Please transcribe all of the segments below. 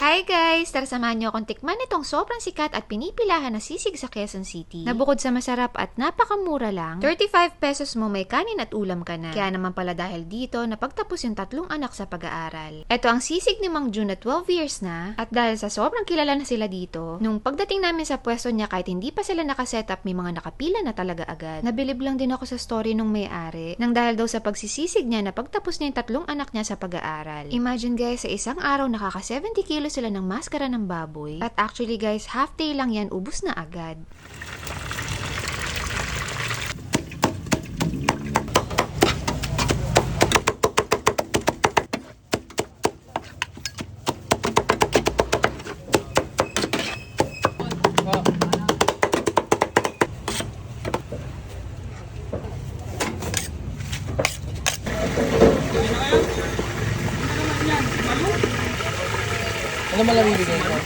Hi guys! Tara samahan niyo akong tikman itong sobrang sikat at pinipilahan na sisig sa Quezon City. Na bukod sa masarap at napakamura lang, 35 pesos mo may kanin at ulam ka na. Kaya naman pala dahil dito, napagtapos yung tatlong anak sa pag-aaral. Ito ang sisig ni Mang June na 12 years na, at dahil sa sobrang kilala na sila dito, nung pagdating namin sa pwesto niya kahit hindi pa sila nakasetup, may mga nakapila na talaga agad. Nabilib lang din ako sa story nung may-ari, nang dahil daw sa pagsisisig niya na pagtapos niya yung tatlong anak niya sa pag-aaral. Imagine guys, sa isang araw nakaka 70 kilos sila ng maskara ng baboy. At actually guys, half day lang yan, ubus na agad. Ano malang bibigay ko?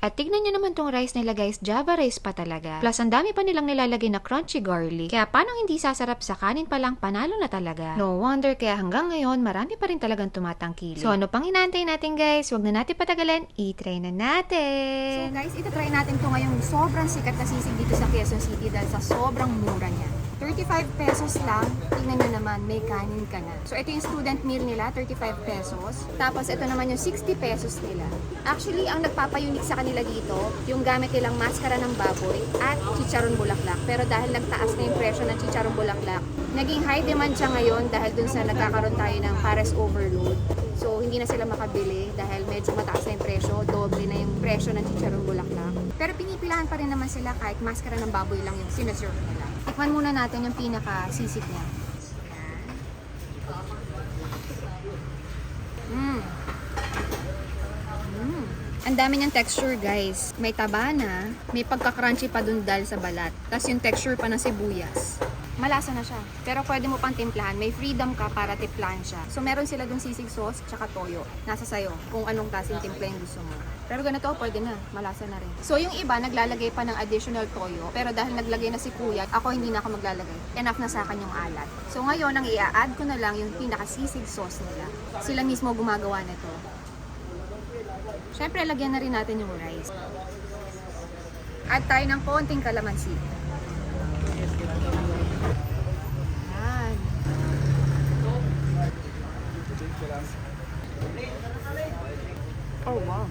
At tignan nyo naman tong rice nila guys, Java rice pa talaga. Plus ang dami pa nilang nilalagay na crunchy garlic. Kaya paano hindi sasarap sa kanin pa lang, panalo na talaga. No wonder kaya hanggang ngayon, marami pa rin talagang tumatangkili. So ano pang inaantay natin guys? Huwag na natin patagalin, i-try na So natin! guys, itatry natin to ngayong sobrang sikat na sisig dito sa Quezon City dahil sa sobrang mura niya. 35 pesos lang, tingnan nyo naman, may kanin ka na. So ito yung student meal nila, 35 pesos. Tapos ito naman yung 60 pesos nila. Actually, ang nagpapayunik sa kanila dito, yung gamit nilang maskara ng baboy at chicharon bulaklak. Pero dahil nagtaas na yung presyo ng chicharon bulaklak, naging high demand siya ngayon dahil dun sa nagkakaroon tayo ng pares overload. So, hindi na sila makabili dahil medyo mataas na yung presyo, doble na yung presyo ng chicharon bulaklak. Pero pinipilahan pa rin naman sila kahit maskara ng baboy lang yung sinaserve nila. Tikman muna natin yung pinaka sisig niya. Mm. Mm. Ang dami niyang texture guys. May taba na, may pagka-crunchy pa dun dahil sa balat. Tapos yung texture pa ng sibuyas. Malasa na siya. Pero pwede mo pang timplahan. May freedom ka para timplahan siya. So meron sila dun sisig sauce tsaka toyo. Nasa sayo kung anong klaseng timpla yung gusto mo. Pero ganito, pwede na. Malasa na rin. So yung iba, naglalagay pa ng additional toyo. Pero dahil naglagay na si kuya, ako hindi na ako maglalagay. Enough na sa akin yung alat. So ngayon, ang i-add ko na lang yung pinaka-sisig sauce nila. Sila mismo gumagawa nito. Siyempre, lagyan na rin natin yung rice. Add tayo ng konting kalamansi. Yan. Oh, wow.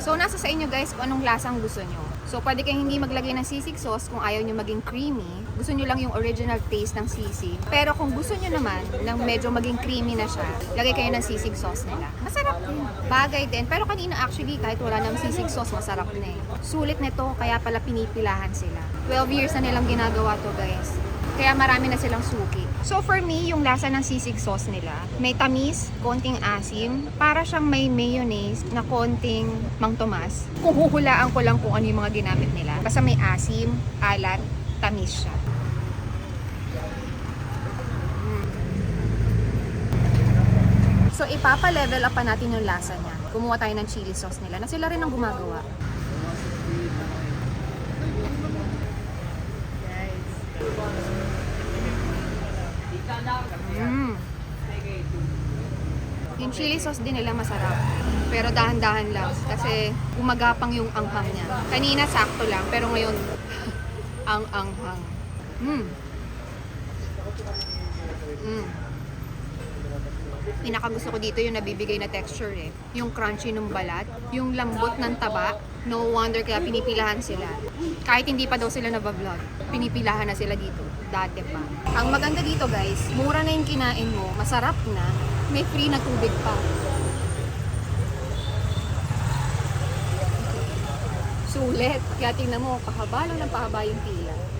So, nasa sa inyo guys kung anong lasang gusto nyo. So, pwede kayong hindi maglagay ng sisig sauce kung ayaw nyo maging creamy. Gusto nyo lang yung original taste ng sisig. Pero kung gusto nyo naman ng medyo maging creamy na siya, lagay kayo ng sisig sauce nila. Masarap din. Bagay din. Pero kanina actually, kahit wala ng sisig sauce, masarap na eh. Sulit nito, kaya pala pinipilahan sila. 12 years na nilang ginagawa to guys. Kaya marami na silang suki. So for me, yung lasa ng sisig sauce nila, may tamis, konting asim, para siyang may mayonnaise na konting mang tomas. Kung huhulaan ko lang kung ano yung mga ginamit nila. Basta may asim, alat, tamis siya. So ipapa-level up pa natin yung lasa niya. Kumuha tayo ng chili sauce nila na sila rin ang gumagawa. Mm. Yung chili sauce din nila masarap. Pero dahan-dahan lang. Kasi gumagapang yung anghang niya. Kanina sakto lang. Pero ngayon, ang anghang. Mm. Mm. Pinakagusto ko dito yung nabibigay na texture eh. Yung crunchy ng balat, yung lambot ng taba. No wonder kaya pinipilahan sila. Kahit hindi pa daw sila nabablog, pinipilahan na sila dito. Dati pa. Ang maganda dito guys, mura na yung kinain mo, masarap na, may free na tubig pa. Sulit. Kaya tingnan mo, pahaba lang ng pahaba yung pila.